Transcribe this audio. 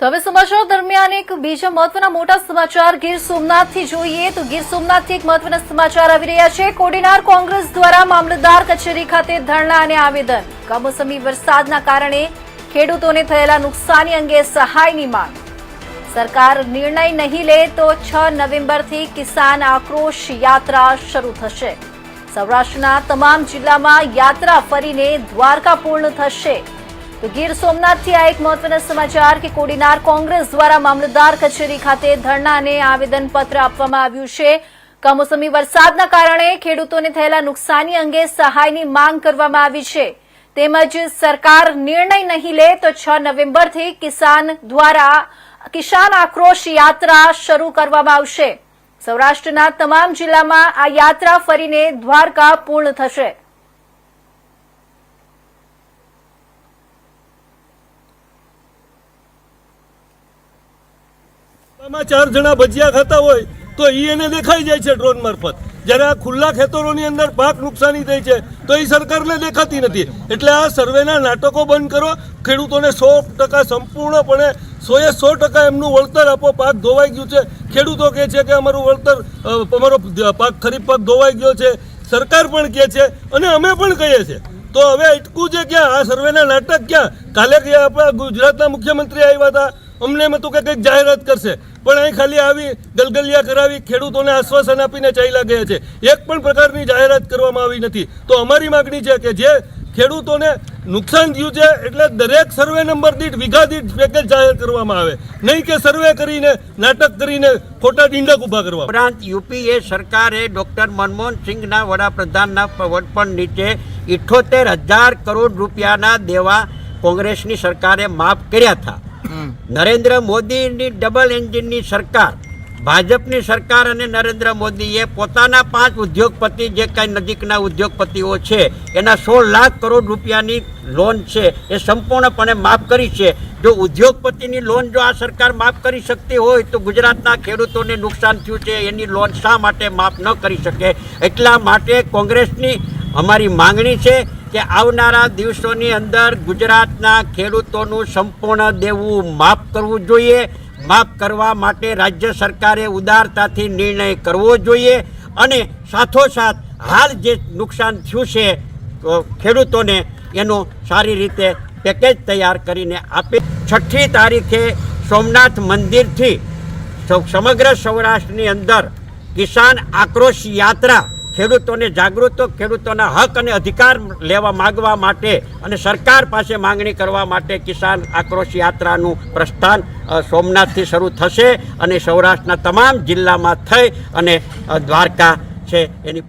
તો હવે સમાચાર દરમિયાન એક બીજા મહત્વના મોટા સમાચાર. ગીર સોમનાથથી જોઈએ તો ગીર સોમનાથથી એક મહત્વના સમાચાર આવી રહ્યા છે. કોડીનાર કોંગ્રેસ દ્વારા મામલતદાર કચેરી ખાતે ધરણા અને આવેદન. કમોસમી વરસાદના કારણે ખેડૂતોને થયેલા નુકસાની અંગે સહાયની માંગ. સરકાર નિર્ણય નહીં લે તો છ નવેમ્બરથી કિસાન આક્રોશ યાત્રા શરૂ થશે. સૌરાષ્ટ્રના તમામ જિલ્લામાં યાત્રા ફરીને દ્વારકા પૂર્ણ થશે. તો ગીર સોમનાથથી આ એક મહત્વના સમાચાર કે કોડીનાર કોંગ્રેસ દ્વારા મામલતદાર કચેરી ખાતે ધરણા અને આવેદનપત્ર આપવામાં આવ્યું છે. કમોસમી વરસાદના કારણે ખેડૂતોને થયેલા નુકસાની અંગે સહાયની માંગ કરવામાં આવી છે. તેમજ સરકાર નિર્ણય નહીં લે તો છ નવેમ્બરથી કિસાન દ્વારા કિસાન આક્રોશ યાત્રા શરૂ કરવામાં આવશે. સૌરાષ્ટ્રના તમામ જિલ્લામાં આ યાત્રા ફરીને દ્વારકા પૂર્ણ થશે. આમાં ચાર જણા ભજીયા ખાતા હોય તો એ એને દેખાઈ જાય છે ડ્રોન મારફત. જ્યારે આ ખુલ્લા ખેતરોની અંદર પાક નુકસાની થઈ છે, તો એ સરકારને દેખાતી નથી. એટલે આ સર્વેના નાટકો બંધ કરો. ખેડૂતોને સો ટકા સંપૂર્ણપણે સોએ સો ટકા એમનું વળતર આપો, પાક ધોવાઈ ગયું છે. ખેડૂતો કહે છે કે અમારું વળતર અમારો પાક ખરીફ પાક ધોવાઈ ગયો છે. સરકાર પણ કહે છે અને અમે પણ કહીએ છીએ. તો હવે અટકું છે ક્યાં? આ સર્વેના નાટક ક્યાં? કાલે આપણા ગુજરાતના મુખ્યમંત્રી આવ્યા હતા. અમને એમ હતું કે કંઈક જાહેરાત કરશે. પણ અહીં ખાલી આવી ગલગલિયા કરાવી ખેડૂતોને આશ્વાસન આપીને ચાલ્યા ગયા છે. એક પણ પ્રકારની જાહેરાત કરવામાં આવી નથી. તો અમારી માગણી છે કે જે ખેડૂતોને નુકસાન થયું છે એટલે દરેક સર્વે નંબર દીઠ વીઘા દીઠ પેકેજ જાહેર કરવામાં આવે. નહીં કે સર્વે કરીને, નાટક કરીને ખોટા ડીંડક ઊભા કરવા ઉપરાંત યુપીએ સરકારે ડોક્ટર મનમોહન સિંહના વડાપ્રધાનના વડપણ નીચે ઇઠોતેર હજાર કરોડ રૂપિયાના દેવા કોંગ્રેસની સરકારે માફ કર્યા હતા. નરેન્દ્ર મોદીની ડબલ એન્જિનની સરકાર, ભાજપની સરકાર અને નરેન્દ્ર મોદીએ પોતાના પાંચ ઉદ્યોગપતિ જે કાંઈ નજીકના ઉદ્યોગપતિઓ છે, એના સોળ લાખ કરોડ રૂપિયાની લોન છે, એ સંપૂર્ણપણે માફ કરી છે. જો ઉદ્યોગપતિની લોન જો આ સરકાર માફ કરી શકતી હોય, તો ગુજરાતના ખેડૂતોને નુકસાન થયું છે, એની લોન શા માટે માફ ન કરી શકે? એટલા માટે કોંગ્રેસની અમારી માંગણી છે કે આવનારા દિવસોની અંદર ગુજરાતના ખેડૂતોનું સંપૂર્ણ દેવું માફ કરવું જોઈએ. માફ કરવા માટે રાજ્ય સરકારે ઉદારતાથી નિર્ણય કરવો જોઈએ અને સાથોસાથ હાલ જે નુકસાન થયું છે ખેડૂતોને એનું સારી રીતે પેકેજ તૈયાર કરીને આપે. છઠ્ઠી તારીખે સોમનાથ મંદિરથી સમગ્ર સૌરાષ્ટ્રની અંદર કિસાન આક્રોશ યાત્રા ખેડૂતોને જાગૃત ખેડૂતોના હક અને અધિકાર લેવા માગવા માટે અને સરકાર પાસે માંગણી કરવા માટે કિસાન આક્રોશ યાત્રાનું પ્રસ્થાન સોમનાથથી શરૂ થશે અને સૌરાષ્ટ્રના તમામ જિલ્લામાં થઈ અને દ્વારકા છે એની